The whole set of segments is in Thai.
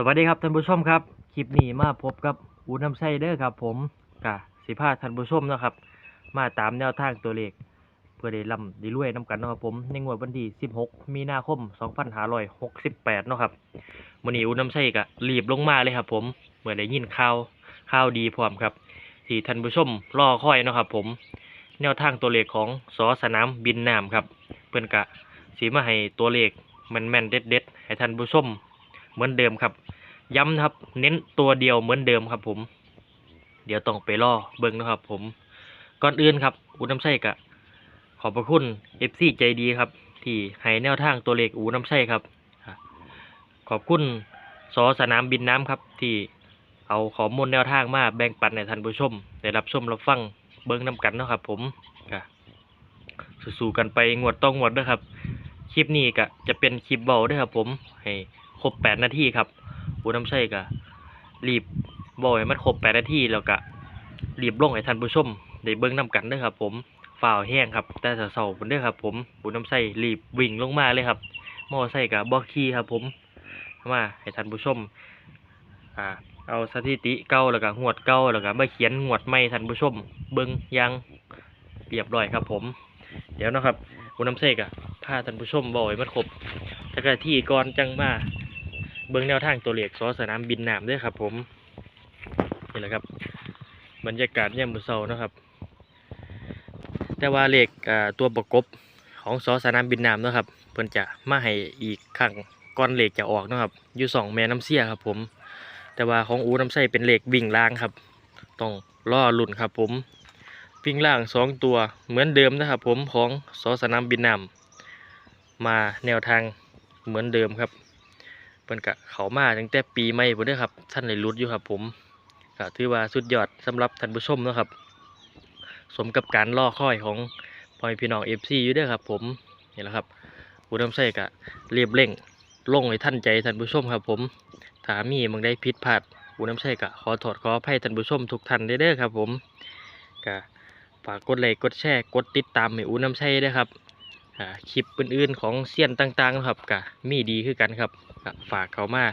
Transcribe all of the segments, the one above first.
สวัสดีครับท่านผู้ชมครับคลิปนี้มาพบกับอูน้ำไส้เด้อครับ ผมกะสิพาท่านผู้ชมนะครับ มาตามแนวทางตัวเลขเพื่อได้ร่ำด้รวยน้ำกันนะครับผมในงวดวันที่16 มีนาคม 2568เนาะครับมื้อนี้อูน้ำไส้ก็รีบลงมาเลยครับ ผมเมื่อได้ยินข่าวข่าวดีพร้อมครับที่ท่านผู้ชมรอคอยเนาะครับ ผม แนวทางตัวเลขของสอสนามบินน้ำครับ เพื่อนกะสีมาให้ตัวเลขแม่นๆเด็ดๆให้ท่านผู้ชม เหมือนเดิมครับ ย้ำนะครับ เน้นตัวเดียวเหมือนเดิมครับ ผม เดี๋ยวต้องไปล่อเบิ้งนะครับ ผม ก่อนอื่นครับ อูน้ำไส้กะ ขอบพระคุณเอฟซีใจดีครับ ที่ให้แนวทางตัวเลขอูน้ำไส้ครับ ขอบคุณสอสนามบินน้ำครับ ที่เอาข้อมูลแนวทางมาแบ่งปันให้ท่านผู้ชมได้รับชมรับฟังเบิ้งน้กันนะครับ ผมก็สู้ๆกันไปงวดต้องงวดด้วยครับ คลิปนี้ก็จะเป็นคลิปเบาด้วยครับ ผมให้ ครบแปดนาทีครับอูน้ำไส้ก็รีบบอกให้มันครบแปดนาทีแล้วก็รีบลงให้ท่านผู้ชมได้เบิ้งน้กันด้วยครับ ผมฝ่าวแห้งครับ แต่เสาๆผมเด้อครับ ผมอูน้ำไส้รีบวิ่งลงมาเลยครับมอไซค์กับบอกขี่ครับ ผมมาให้ท่านผู้ชมอ่าเอาสถิติเก่าแล้วก็งวดเก่าแล้วก็มาเขียนงวดใหม่ท่านผู้ชม เบิ้งยังเรียบร้อยครับ ผม เดี๋ยวนะครับอูน้ำไส้กะพาท่านผู้ชมบอกให้มันครบแล้วก็ที่ก่อนจังมา เบิ่งแนวทางตัวเลขสอสนามบินน้ำด้วยครับ ผมนี่แหละครับ บรรยากาศยามมื้อเช้านะครับ แต่ว่าเลขตัวประกบของสอสนามบินน้ำนะครับ เพิ่นจะมาให้อีกครั้งก่อนเลขจะออกนะครับอยู่สองแม่น้ำเสียครับ ผม แต่ว่าของอูน้ำใสเป็นเลขวิ่งล่างครับ ต้องล่อหลุ่นครับ ผมวิ่งล่างสองตัวเหมือนเดิมนะครับ ผมของสอสนามบินน้ำมาแนวทางเหมือนเดิมครับ เพิ่นกะเขามาตั้งแต่ปีใหม่พุ่นเด้อครับท่านเลยรุดอยู่ครับ ผมก็ถือว่าสุดยอดสำหรับท่านผู้ชมนะครับ สมกับการล่อคอยของพ่อพี่น้องเอฟซีอยู่เด้อครับ ผมนี่แหละครับผู้นำใส่กะเรียบเร่งลงให้ท่านใจท่านผู้ชมครับ ผมถามีมังได้ผิดพลาดผู้นำใส่กะขอโทษขออภัยท่านผู้ชมทุกท่านเด้อเด้อครับ ผมกะฝากกดไลค์กดแชร์กดติดตามให้อูน้ำใช่ด้วยครับคลิปอื่นๆของเซียนต่างๆนะครับกะมีดีคือกันครับ ก็ฝากเขามา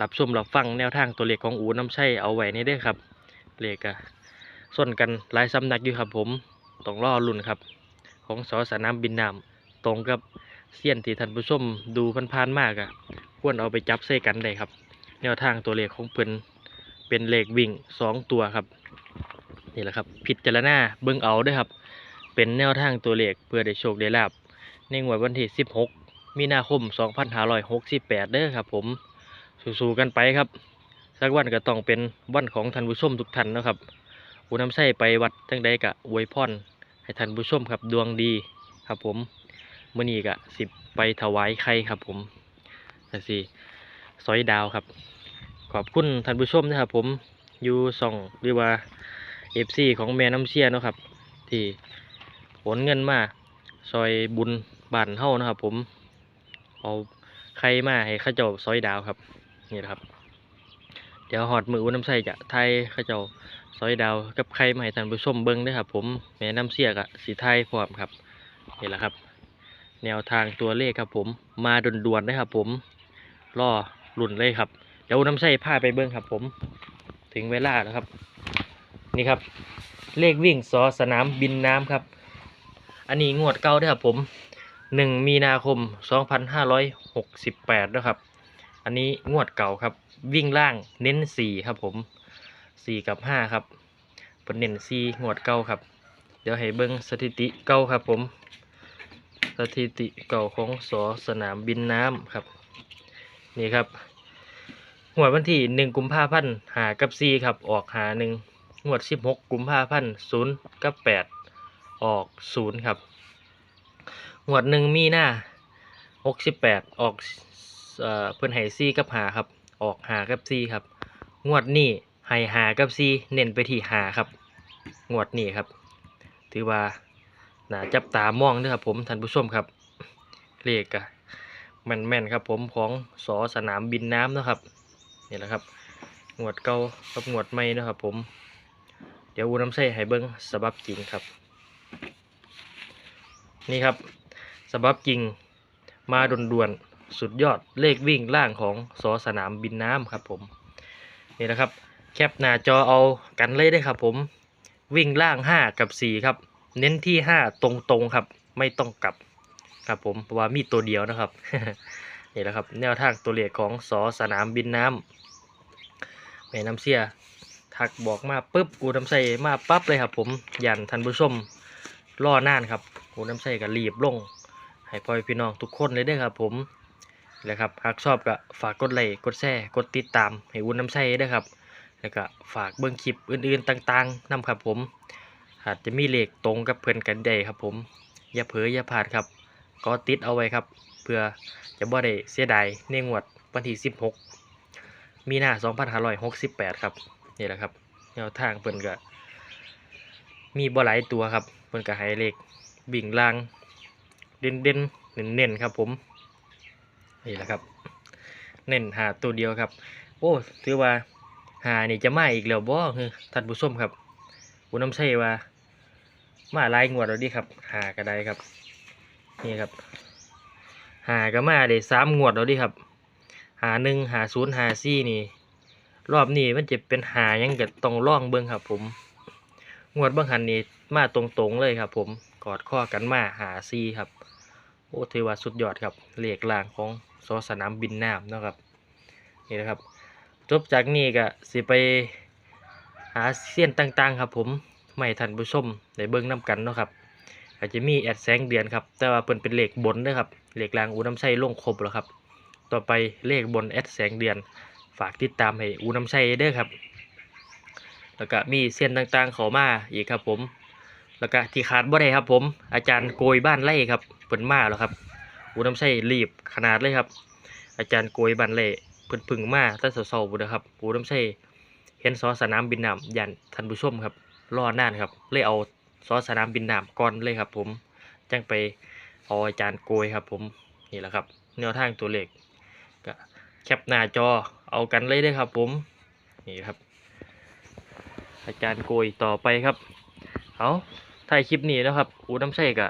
รับชมรับฟังแนวทางตัวเลขของอูน้ำใช่เอาไว้ในเด้ครับเลขอะส่วนกันหลายสำนักอยู่ครับผมต้องรอรุ่นครับ ของสอสนามบินน้ำตรงกับเซียนที่ท่านผู้ชมดูพันๆมากอะควรเอาไปจับใส่กันได้ครับ แนวทางตัวเลขของเพิ่นเป็นเลขวิ่งสองตัวครับนี่แหละครับพิจารณาเบิ่งเอาด้วยครับ เป็นแนวทางตัวเลขเพื่อได้โชคได้ลาบในงวดวันที่ 16 มีนาคม 2568 เด้อครับ ผมสู้ๆกันไปครับ สักวันก็ต้องเป็นวันของท่านผู้ชมทุกท่านนะครับอูน้ำใส่ไปวัดจังใดกะอวยพรให้ท่านผู้ชมครับดวงดีครับ ผมมื้อนี้กะสิบไปถวายไข่ครับ ผมแต่สิซอยดาวครับ ขอบคุณท่านผู้ชมนะครับ ผมอยู่ส่องหรือว่า FC ของแม่น้ำเชี่ยนะครับ ที่โอนเงินมาซอยบุญบ้านเฮานะครับ ผม เอาใครมาให้ข้าเจ้าซอยดาวครับ นี่ครับ เดี๋ยวหอดมืออุ้น้ำใส่จะไทยข้าเจ้าซอยดาวกับใครมาให้ท่านผู้ชมเบิ้งด้วยครับ ผมแม่น้ำเสียกะสีไทยพร้อมครับนี่แหละครับ แนวทางตัวเลขครับ ผมมาด่วนๆนะครับ ผมล่อลุ่นเลยครับเดี๋ยวอุ้น้ำใส่พาไปเบิ้งครับ ผม ถึงเวลาแล้วครับ นี่ครับ เลขวิ่งสอสนามบินน้ำครับ อันนี้งวดเก่าด้วยครับ ผม หนึ่งมีนาคมสองพันห้าร้อยหกสิบแปดนะครับ อันนี้งวดเก่าครับ วิ่งล่างเน้นสี่ครับผมสี่กับห้าครับเป็นเน้นสี่งวดเก่าครับ เดี๋ยวให้เบิ้งสถิติเก่าครับผม สถิติเก่าของสอสนามบินน้ำครับ นี่ครับงวดวันที่หนึ่งกุมภาพันธ์หากับสี่ครับ ออกหาหนึ่งงวดสิบหกกุมภาพันธ์ศูนย์กับแปดออกศูนย์ครับ งวดหนึ่งมีหน้าหกสิบแปดออกเอ่อเพิ่นไห้ซีกับหาครับ ออกหากับซีครับ งวดนี้ไห้หากับซีเน้นไปที่หาครับ งวดนี้ครับ ถือว่าน่าจับตามองเด้อครับผมท่านผู้ชมครับ เลขอะแม่นแม่นๆครับผมของสอสนามบินน้ำนะครับนี่แหละครับงวดเก่ากับงวดใหม่นะครับผม เดี๋ยวอูน้ำใส่ให้เบิ้งสบับจริงครับ นี่ครับ สบับจริงมาด่วนๆสุดยอดเลขวิ่งล่างของสอสนามบินน้ำครับผมนี่นะครับ แคปหน้าจอเอากันเลยได้ครับผมวิ่งล่าง 5 กับ 4 ครับ เน้นที่ 5 ตรงๆครับ ไม่ต้องกลับครับผมเพราะว่ามีตัวเดียวนะครับนี่แหละครับ แนวทางตัวเลขของสอสนามบินน้ำแม่น้ำเสียทักบอกมาปุ๊บกูน้ำใส่มาปั๊บเลยครับผมยันท่านผู้ชมรอนานครับกูน้ำใส่ก็รีบลง ให้พ่อพี่น้องทุกคนเลยเด้อครับ ผมนี่แหละครับหากชอบก็ฝากกดไลค์กดแชร์กดติดตาม ให้อุ่นน้ำใส่ด้วยครับ แล้วก็ฝากเบิ่งคลิปอื่นๆต่างๆนํครับผมอาจจะมีเลขตรงกับเพื่อนกันได้ครับ ผมอย่าเผลออย่าพลาดครับ ก็ติดเอาไว้ครับ เพื่อจะบ่ได้เสียดายในงวดวันที่ 16 มีนา2568 ครับนี่แหละครับแนวทางเพิ่อนก็มีบ่หลายตัวครับเพิ่อนก็ให้เลขบิ่งล่าง เด่นเด่นเน้นเน้นครับผมนี่แหละครับ เน้นหาตัวเดียวครับ โอ้ถือว่าหานี่จะมาอีกแล้วบ่คือท่านผู้ชมครับผู้นำใช้ว่า มาลายงวดแล้วดิครับ หาก็ได้ครับ นี่ครับ หาก็มาได้สามงวดแล้วดิครับ หาหนึ่งหาศูนย์หาสี่นี่ รอบนี้มันจะเป็นหายังก็ต้องล่องเบิ่งครับผมงวดบางหันนี่มาตรงๆเลยครับ ผมกอดข้อกันมาหาซี่ครับ โอ้ถือว่าสุดยอดครับเลขล่างของสอสนามบินน้ำนะครับนี่นะครับ จบจากนี้ก็สิไปหาเส้นต่างๆ ครับผมไม่ทันผู้ชมได้เบิ่งน้กันเนาะครับอาจจะมีแอดแสงเดือนครับแต่ว่าเพิ่นเป็นเลขบนเด้อครับเลขล่างอูน้ำไส้ลงครบแล้วครับ ต่อไปเลขบนแอดแสงเดือน ฝากติดตามให้อูน้ำไส้เด้อครับ แล้วก็มีเส้นต่างๆเขามาอีกครับผม แล้วก็ที่ขาดบ่ได้ครับ ผม อาจารย์โกยบ้านไร่ครับเพิ่นมาแล้วครับอูน้ำไส้รีบขนาดเลยครับ อาจารย์โกยบ้านไร่เพิ่นพึ่งมาตั้งแต่เช้าๆพุ่นะครับปูน้ำใช่เห็นซอสนามบินน้ำยันท่านผู้ชมครับรอนานครับเลยเอาซอสนามบินน้ำก่อนเลยครับ ผมจังไปเอาอาจารย์โกยครับ ผมนี่แหละครับ แนวทางตัวเลขก็แคปหน้าจอเอากันเลยได้ครับ ผมนี่ครับ อาจารย์โกยต่อไปครับเอา ถ่ายคลิปนี้นะครับ อูน้ำใช่กะ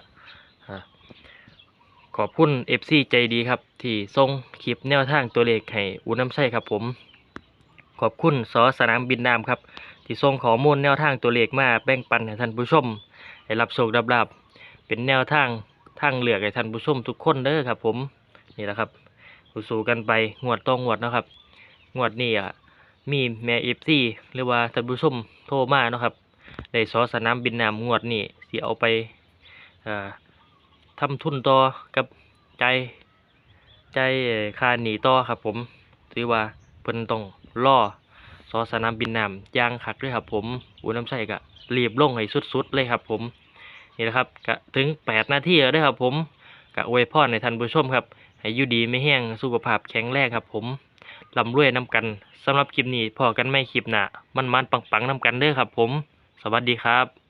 ขอบคุณ FC ใจดีครับ ที่ส่งคลิปแนวทางตัวเลขให้อูน้ำใช่ครับผม ขอบคุณสอสนามบินน้ำครับ ที่ส่งข้อมูลแนวทางตัวเลขมาแบ่งปันให้ท่านผู้ชมให้รับโชครับลาบเป็นแนวทางทางเลือให้ท่านผู้ชมทุกคนเด้อครับ ผมนี่แหละครับสู้กันไปงวดต้องงวดนะครับงวดนี้อะมีแม่เอฟซีหรือว่าท่านผู้ชมโทรมาเนาะครับ ได้สอสนามบินน้ำงวดนี้สิเอาไปาทำทุนต่อกับใจใจค่าหนีต่อครับผมถือว่าเพิ่นต้องล่อสอสนามบินน้ำย่างคักด้วยครับผมอูน้ำใส่กะรีบลงให้สุดๆเลยครับผมนี่นะครับกะถึงแปดนาทีแล้วด้อครับผมกะอวยพรในท่านผู้ชมครับ ให้อยู่ดีไม่แห้งสุขภาพแข็งแรงครับผมลำรวยน้ำกันสำหรับคลิปนี้พอกันไม่คลิปหน้ามันมันปังๆน้ำกันเด้อครับผม สวัสดีครับ